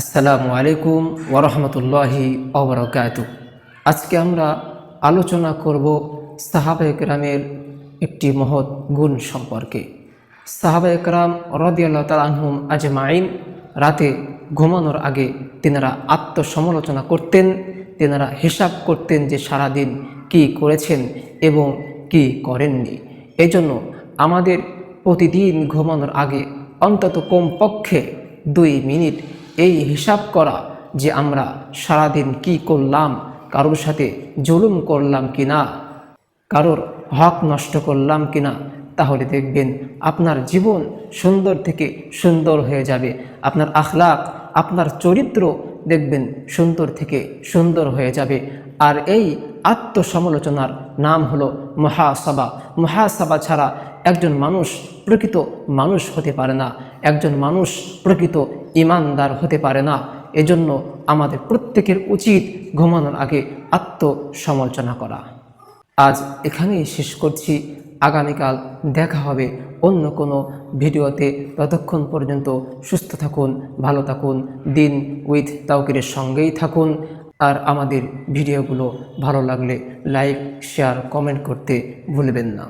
আসসালামু আলাইকুম ওরহমতুল্লাহি অবরকাত আজকে আমরা আলোচনা করব সাহাবা একরামের একটি মহৎ গুণ সম্পর্কে। সাহাবা একরাম রদিয়াল্লাহ তালাহুম আজমাইন, রাতে ঘুমানোর আগে তেনারা আত্মসমালোচনা করতেন, তেনারা হিসাব করতেন যে সারাদিন কি করেছেন এবং কি করেননি। এজন্য আমাদের প্রতিদিন ঘুমানোর আগে অন্তত কমপক্ষে দুই মিনিট এই হিসাব করা যে আমরা সারাদিন কি করলাম, কারোর সাথে জুলুম করলাম কি না কারোর হক নষ্ট করলাম কি না তাহলে দেখবেন আপনার জীবন সুন্দর থেকে সুন্দর হয়ে যাবে। আপনার আখলাক আপনার চরিত্র দেখবেন সুন্দর থেকে সুন্দর হয়ে যাবে। আর এই আত্মসমালোচনার নাম হলো মহাসভা। মহাসভা ছাড়া একজন মানুষ প্রকৃত মানুষ হতে পারে না। একজন মানুষ প্রকৃত ইমানদার হতে পারে না। এজন্য আমাদের প্রত্যেকের উচিত ঘুমানোর আগে আত্মসমালোচনা করা। আজ এখানেই শেষ করছি। আগামীকাল দেখা হবে অন্য কোনো ভিডিওতে। ততক্ষণ পর্যন্ত সুস্থ থাকুন, ভালো থাকুন, দিন উইথ তাওকিরের সঙ্গেই থাকুন। আর আমাদের ভিডিওগুলো ভালো লাগলে লাইক, শেয়ার, কমেন্ট করতে ভুলবেন না।